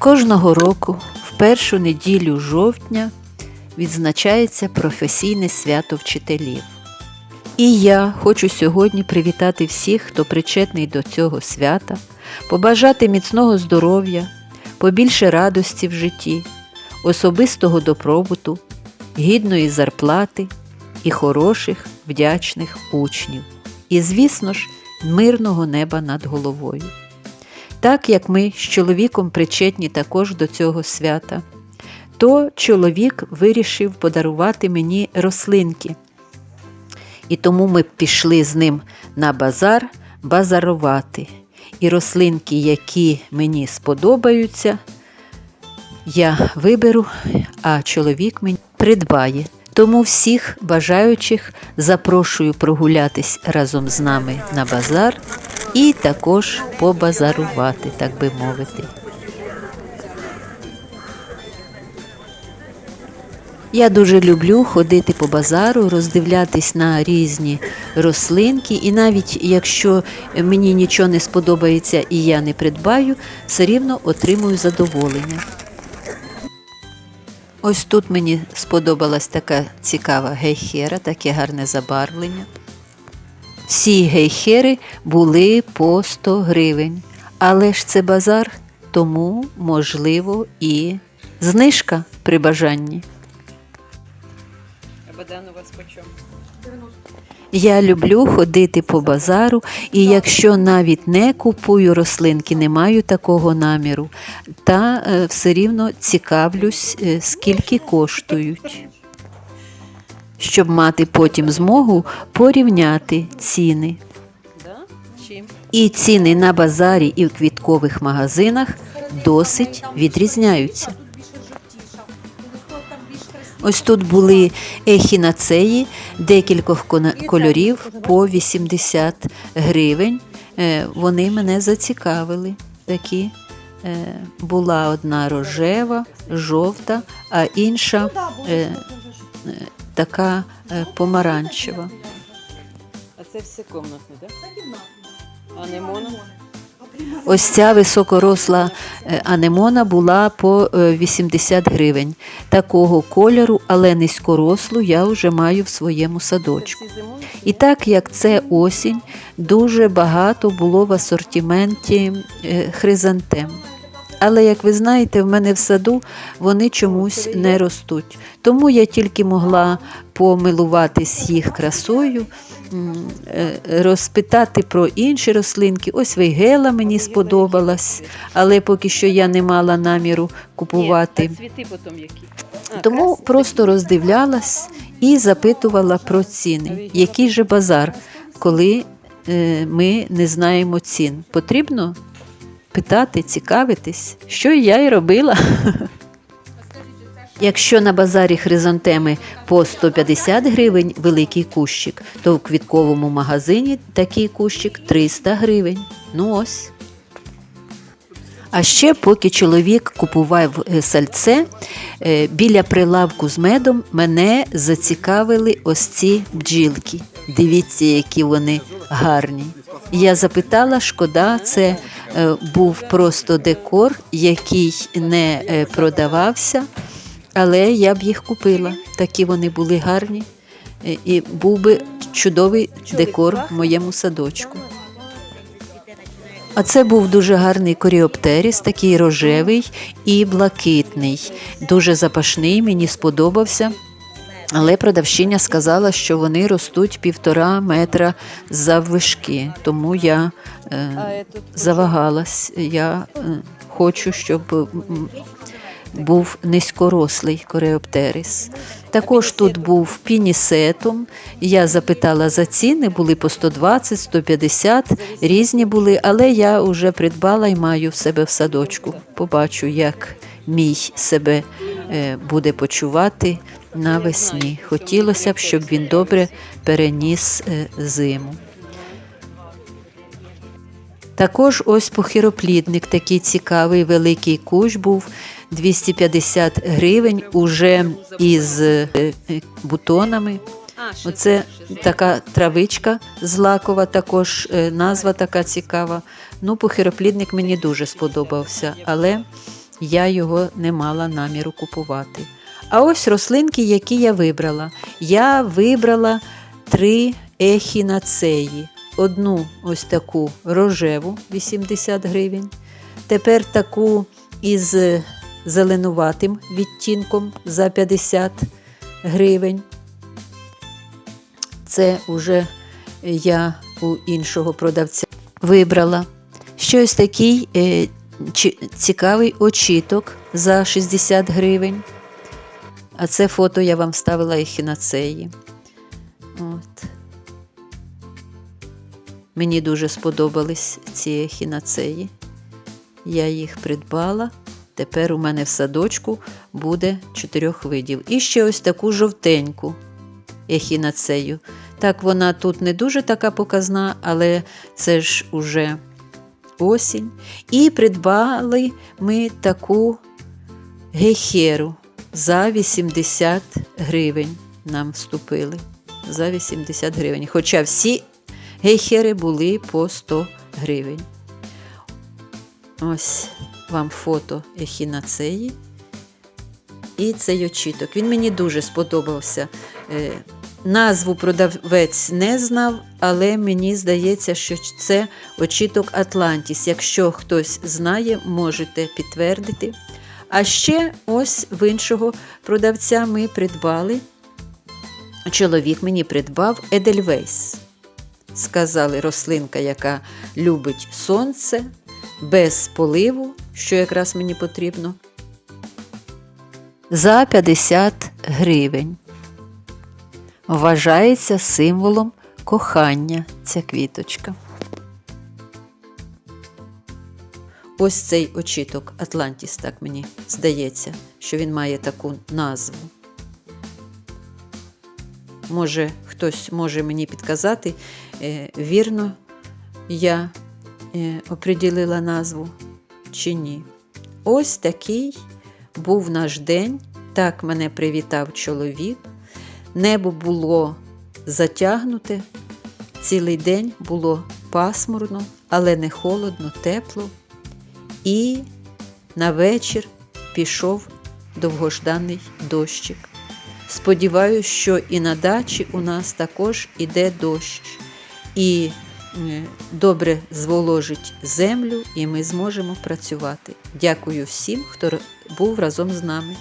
Кожного року, в першу неділю жовтня, відзначається професійне свято вчителів. І я хочу сьогодні привітати всіх, хто причетний до цього свята, побажати міцного здоров'я, побільше радості в житті, особистого добробуту, гідної зарплати і хороших, вдячних учнів. І, звісно ж, мирного неба над головою. Так як ми з чоловіком причетні також до цього свята, то чоловік вирішив подарувати мені рослинки. І тому ми пішли з ним на базар базарувати. І рослинки, які мені сподобаються, я виберу, а чоловік мені придбає. Тому всіх бажаючих запрошую прогулятись разом з нами на базар і також побазарувати, так би мовити. Я дуже люблю ходити по базару, роздивлятись на різні рослинки, і навіть якщо мені нічого не сподобається і я не придбаю, все рівно отримую задоволення. Ось тут мені сподобалась така цікава гейхера, таке гарне забарвлення. Всі гейхери були по 100 гривень, але ж це базар, тому можливо і знижка при бажанні. Бадан у вас по? Я люблю ходити по базару, і якщо навіть не купую рослинки, не маю такого наміру, та е, все рівно цікавлюсь, е, скільки коштують, щоб мати потім змогу порівняти ціни. І ціни на базарі і в квіткових магазинах досить відрізняються. Ось тут були ехінацеї декількох кольорів по 80 гривень. Е, Вони мене зацікавили. Такі е, була одна рожева, жовта, а інша е, така е, помаранчева. А це все комнатне, так? А не моно? Ось ця високоросла е, анемона була по е, 80 гривень. Такого кольору, але низькорослу я вже маю в своєму садочку. І так як це осінь, дуже багато було в асортименті е, хризантем. Але, як ви знаєте, в мене в саду вони чомусь не ростуть. Тому я тільки могла помилуватись їх красою, е, розпитати про інші рослинки. Ось вейгела мені сподобалась, але поки що я не мала наміру купувати. Тому просто роздивлялась і запитувала про ціни. Який же базар, коли е, ми не знаємо цін? Потрібно питати, цікавитись, що я й робила. Якщо на базарі хризантеми по 150 гривень великий кущик, то в квітковому магазині такий кущик 300 гривень. Ну ось. А ще поки чоловік купував е, сальце, е, біля прилавку з медом мене зацікавили ось ці бджілки. Дивіться, які вони гарні. Я запитала, шкода, це був просто декор, який не е, продавався, але я б їх купила. Такі вони були гарні. е, І був би чудовий декор в моєму садочку. А це був дуже гарний коріоптеріс, такий рожевий і блакитний. Дуже запашний, мені сподобався. Але продавщиня сказала, що вони ростуть півтора метра заввишки, тому я е, завагалась. Я е, хочу, щоб був низькорослий кореоптерис. Також тут був пінісетум. Я запитала за ціни, були по 120, 150, різні були, але я вже придбала і маю в себе в садочку. Побачу, як мій себе е, буде почувати навесні. Хотілося б, щоб він добре переніс е, зиму. Також ось похироплідник, такий цікавий, великий кущ був 250 гривень уже із е, бутонами. Оце така травичка злакова, також е, назва така цікава. Ну, похироплідник мені дуже сподобався, але я його не мала наміру купувати. А ось рослинки, які я вибрала. Я вибрала три ехінацеї. Одну ось таку рожеву 80 гривень. Тепер таку із зеленуватим відтінком за 50 гривень. Це вже я у іншого продавця вибрала. Ще ось такий е, цікавий очіток за 60 гривень. А це фото я вам вставила ехінацеї. От. Мені дуже сподобались ці ехінацеї. Я їх придбала. Тепер у мене в садочку буде чотирьох видів. І ще ось таку жовтеньку ехінацею. Так, вона тут не дуже така показна, але це ж уже осінь. І придбали ми таку гейхеру за 80 гривень. Нам вступили. За 80 гривень. Хоча всі гейхери були по 100 гривень. Ось вам фото ехінацеї. І цей очіток. Він мені дуже сподобався. Е, Назву продавець не знав, але мені здається, що це очіток Атлантіс. Якщо хтось знає, можете підтвердити. А ще ось в іншого продавця ми придбали. Чоловік мені придбав Едельвейс. Сказали, рослинка, яка любить сонце, без поливу, що якраз мені потрібно. За 50 гривень. Вважається символом кохання ця квіточка. Ось цей очіток Атлантіс, так мені здається, що він має таку назву. Може, хтось може мені підказати, е, вірно я е, оприділила назву чи ні. Ось такий був наш день. Так мене привітав чоловік. Небо було затягнуте, цілий день було пасмурно, але не холодно, тепло. І на вечір пішов довгожданий дощик. Сподіваюсь, що і на дачі у нас також іде дощ, і е, добре зволожить землю, і ми зможемо працювати. Дякую всім, хто був разом з нами.